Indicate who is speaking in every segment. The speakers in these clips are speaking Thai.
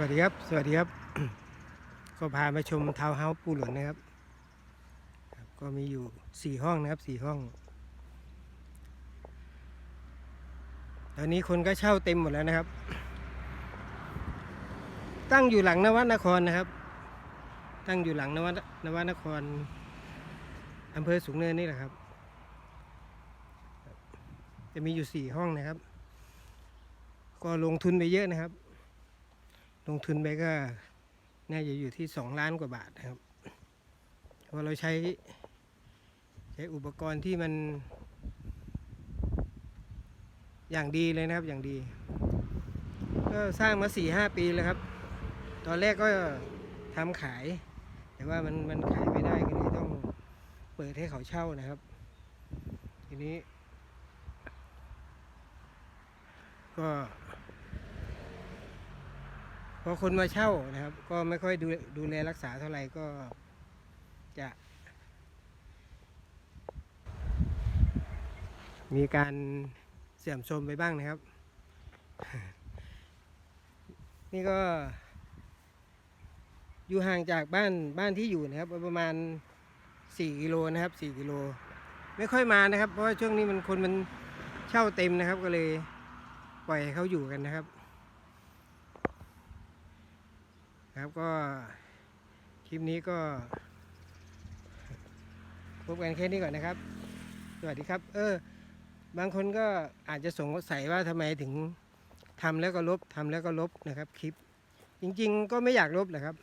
Speaker 1: วัสดีครับ สวัสดีครับ ก็พามาชมทาวน์เฮาส์ปูหลวนนะครับ ก็มีอยู่สี่ห้องนะครับสี่ห้อง ตอนนี้คนก็เช่าเต็มหมดแล้วนะครับ ตั้งอยู่หลังนวัดนครนะครับ ตั้งอยู่หลังนวนนวัดนครอำเภอสูงเนินนี่แหละครับ จะมีอยู่สี่ห้องนะครับ ก็ลงทุนไปเยอะนะครับ ลงทุนไปก็น่าจะอยู่ที่สองล้านกว่าบาทนะครับเพราะเราใช้ใช้อุปกรณ์ที่มัน อย่างดีเลยนะครับอย่างดี ก็สร้างมาสี่ห้าปีแล้วครับ ตอนแรกก็ทำขาย แต่ว่ามันมันขายไม่ได้ก็เลยต้องเปิดให้เขาเช่านะครับ ทีนี้ ก็ อคนมาเช่านะครับ ก็ไม่ค่อยดูดูแลรักษาเท่าไหร่ก็จะมีการเสื่อมโทรมไปบ้างนะครับ นี่ก็ อยู่ห่างจากบ้านบ้านที่อยู่นะครับ ประมาณสี่กิโลนะครับสี่กิโล ไม่ค่อยมานะครับ เพราะว่าช่วงนี้มันคนมันเช่าเต็มนะครับ ก็เลยปล่อยให้เขาอยู่กันนะครับ ครับก็คลิปนี้ก็พบกันแค่นี้ก่อนนะครับ สวัสดีครับ เออ บางคนก็อาจจะสงสัยว่าทำไมถึงทำแล้วก็ลบทำแล้วก็ลบนะครับคลิป จริง ๆ ก็ไม่อยากลบแหละครับ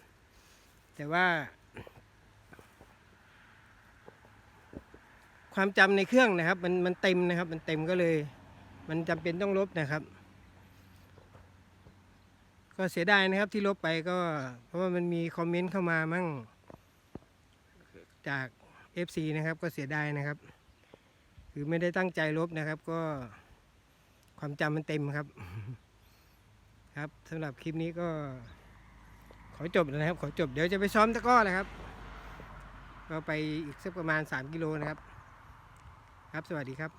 Speaker 1: แต่ว่า ความจำในเครื่องนะครับ มันมันเต็มนะครับ มันเต็มก็เลย มันจำเป็นต้องลบนะครับ ก็เสียดายนะครับที่ลบไปก็เพราะว่ามันมีคอมเมนต์เข้ามามั่งจาก FC นะครับก็เสียดายนะครับ คือไม่ได้ตั้งใจลบนะครับ ก็ความจำมันเต็มครับ ครับสำหรับคลิปนี้ก็ ขอจบแล้วนะครับ ขอจบเดี๋ยวจะไปซ้อมตะก้อเลยครับก็ไปอีกสักประมาณ 3 กิโลนะครับ ครับสวัสดีครับ